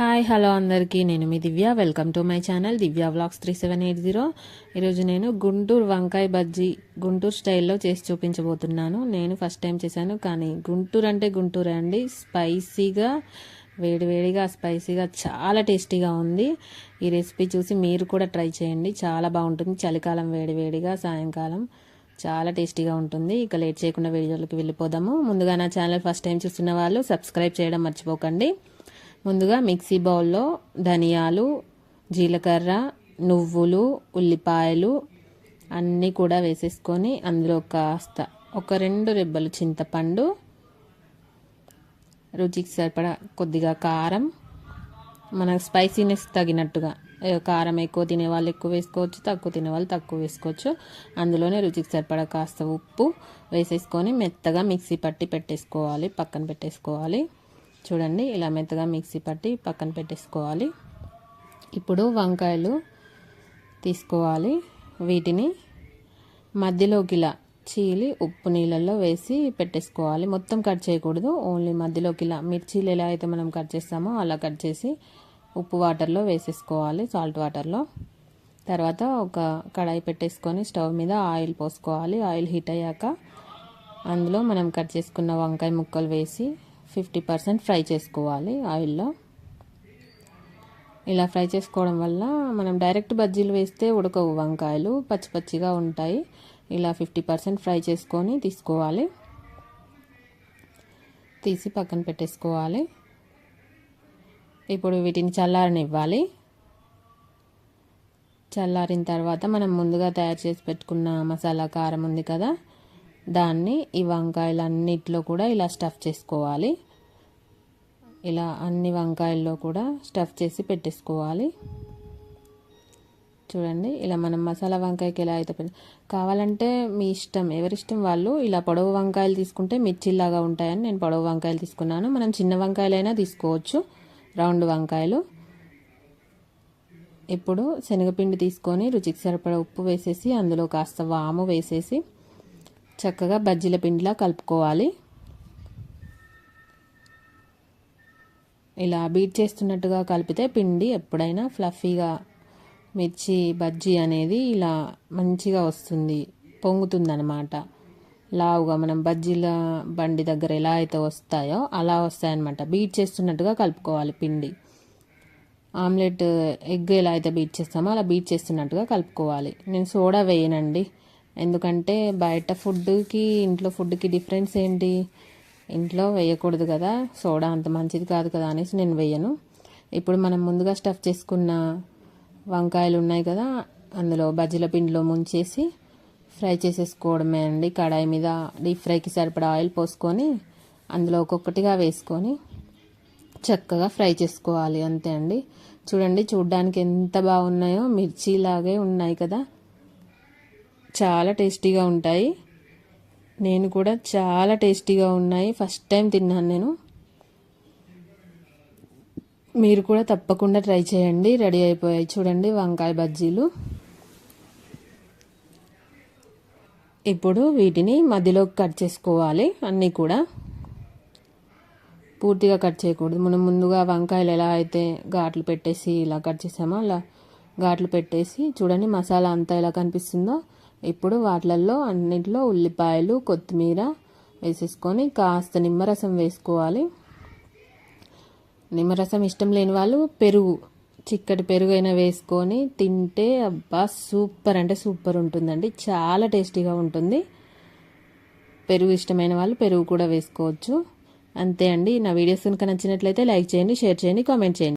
Hi hello అందరికీ. నేను మీ Divya. Welcome to my channel Divya vlogs three seven eight zero. ఈరోజు నేను గుంటూరు వంకాయ బజ్జీ గుంటూరు స్టైల్లో చేసి చూపించబోతున్నాను. నేను ఫస్ట్ టైం చేశాను కానీ గుంటూరు అంటే గుంటూరే అండి. స్పైసీగా వేడివేడిగా స్పైసీగా చాలా టేస్టీగా ఉంది. ఈ రెసిపీ చూసి మీరు కూడా ట్రై చేయండి. చాలా బాగుంటుంది. చలికాలం వేడివేడిగా సాయంకాలం చాలా టేస్టీగా ఉంటుంది. ఇక లేట్ చేయకుండా వీడియోలోకి వెళ్ళిపోదాము. ముందుగా నా ఛానల్ ఫస్ట్ టైం చూస్తున్న వాళ్ళు సబ్స్క్రైబ్ చేయడం మర్చిపోకండి. ముందుగా మిక్సీ బౌల్లో ధనియాలు జీలకర్ర నువ్వులు ఉల్లిపాయలు అన్నీ కూడా వేసేసుకొని అందులో కాస్త ఒక రెండు రెబ్బలు చింతపండు రుచికి సరిపడా కొద్దిగా కారం మన స్పైసీనెస్ తగినట్టుగా కారం ఎక్కువ తినే వాళ్ళు ఎక్కువ వేసుకోవచ్చు తక్కువ తినే వాళ్ళు తక్కువ వేసుకోవచ్చు. అందులోనే రుచికి సరిపడా కాస్త ఉప్పు వేసేసుకొని మెత్తగా మిక్సీ పట్టి పెట్టేసుకోవాలి పక్కన పెట్టేసుకోవాలి. చూడండి ఇలా మెత్తగా మిక్సీ పట్టి పక్కన పెట్టేసుకోవాలి. ఇప్పుడు వంకాయలు తీసుకోవాలి. వీటిని మధ్యలోకి ఇలా చీలి ఉప్పు నీళ్ళల్లో వేసి పెట్టేసుకోవాలి. మొత్తం కట్ చేయకూడదు. ఓన్లీ మధ్యలోకి ఇలా మిర్చీలు ఎలా అయితే మనం కట్ చేస్తామో అలా కట్ చేసి ఉప్పు వాటర్లో వేసేసుకోవాలి సాల్ట్ వాటర్లో. తర్వాత ఒక కడాయి పెట్టేసుకొని స్టవ్ మీద ఆయిల్ పోసుకోవాలి. ఆయిల్ హీట్ అయ్యాక అందులో మనం కట్ చేసుకున్న వంకాయ ముక్కలు వేసి ఫిఫ్టీ పర్సెంట్ ఫ్రై చేసుకోవాలి ఆయిల్లో. ఇలా ఫ్రై చేసుకోవడం వల్ల మనం డైరెక్ట్ బజ్జీలు వేస్తే ఉడకవు వంకాయలు పచ్చి పచ్చిగా ఉంటాయి. ఇలా ఫిఫ్టీ పర్సెంట్ ఫ్రై చేసుకొని తీసుకోవాలి. తీసి పక్కన పెట్టేసుకోవాలి. ఇప్పుడు వీటిని చల్లారనివ్వాలి. చల్లారిన తర్వాత మనం ముందుగా తయారు చేసి పెట్టుకున్న మసాలా కారం ఉంది కదా దాన్ని ఈ వంకాయలు అన్నిట్లో కూడా ఇలా స్టఫ్ చేసుకోవాలి. ఇలా అన్ని వంకాయల్లో కూడా స్టఫ్ చేసి పెట్టేసుకోవాలి. చూడండి ఇలా మనం మసాలా వంకాయకి ఎలా అయితే కావాలంటే మీ ఇష్టం ఎవరిష్టం వాళ్ళు ఇలా పొడవు వంకాయలు తీసుకుంటే మిర్చిలాగా ఉంటాయని నేను పొడవు వంకాయలు తీసుకున్నాను. మనం చిన్న వంకాయలైనా తీసుకోవచ్చు రౌండ్ వంకాయలు. ఇప్పుడు శనగపిండి తీసుకొని రుచికి సరిపడా ఉప్పు వేసేసి అందులో కాస్త వాము వేసేసి చక్కగా బజ్జీల పిండిలా కలుపుకోవాలి. ఇలా బీట్ చేస్తున్నట్టుగా కలిపితే పిండి ఎప్పుడైనా ఫ్లఫీగా మిర్చి బజ్జీ అనేది ఇలా మంచిగా వస్తుంది పొంగుతుందనమాట లావుగా మనం బజ్జీల బండి దగ్గర ఎలా అయితే వస్తాయో అలా వస్తాయన్నమాట. బీట్ చేస్తున్నట్టుగా కలుపుకోవాలి పిండి. ఆమ్లెట్ ఎగ్ ఎలా అయితే బీట్ చేస్తామో అలా బీట్ చేస్తున్నట్టుగా కలుపుకోవాలి. నేను సోడా వేయనండి. ఎందుకంటే బయట ఫుడ్కి ఇంట్లో ఫుడ్కి డిఫరెన్స్ ఏంటి? ఇంట్లో వేయకూడదు కదా. సోడా అంత మంచిది కాదు కదా అనేసి నేను వేయను. ఇప్పుడు మనం ముందుగా స్టఫ్ చేసుకున్న వంకాయలు ఉన్నాయి కదా అందులో బజ్జీల పిండిలో ముంచేసి ఫ్రై చేసేసుకోవడమే అండి. కడాయి మీద డీప్ ఫ్రైకి సరిపడా ఆయిల్ పోసుకొని అందులో ఒక్కొక్కటిగా వేసుకొని చక్కగా ఫ్రై చేసుకోవాలి. అంతే అండి. చూడండి చూడ్డానికి ఎంత బాగున్నాయో. మిర్చిలాగే ఉన్నాయి కదా. చాలా టేస్టీగా ఉంటాయి. నేను కూడా చాలా టేస్టీగా ఉన్నాయి. ఫస్ట్ టైం తిన్నాను నేను. మీరు కూడా తప్పకుండా ట్రై చేయండి. రెడీ అయిపోయాయి. చూడండి వంకాయ బజ్జీలు. ఇప్పుడు వీటిని మధ్యలో కట్ చేసుకోవాలి అన్నీ కూడా. పూర్తిగా కట్ చేయకూడదు. మనం ముందుగా వంకాయలు ఎలా అయితే ఘాట్లు పెట్టేసి ఇలా కట్ చేసామో అలా ఘాట్లు పెట్టేసి చూడండి మసాలా అంతా ఎలా కనిపిస్తుందో. ఇప్పుడు వాటిలలో అన్నింటిలో ఉల్లిపాయలు కొత్తిమీర వేసేసుకొని కాస్త నిమ్మరసం వేసుకోవాలి. నిమ్మరసం ఇష్టం లేని వాళ్ళు పెరుగు చిక్కటి పెరుగు అయినా వేసుకొని తింటే అబ్బా సూపర్ అంటే సూపర్ ఉంటుందండి. చాలా టేస్టీగా ఉంటుంది. పెరుగు ఇష్టమైన వాళ్ళు పెరుగు కూడా వేసుకోవచ్చు. అంతే అండి. నా వీడియోస్ కనుక నచ్చినట్లయితే లైక్ చేయండి షేర్ చేయండి కామెంట్ చేయండి.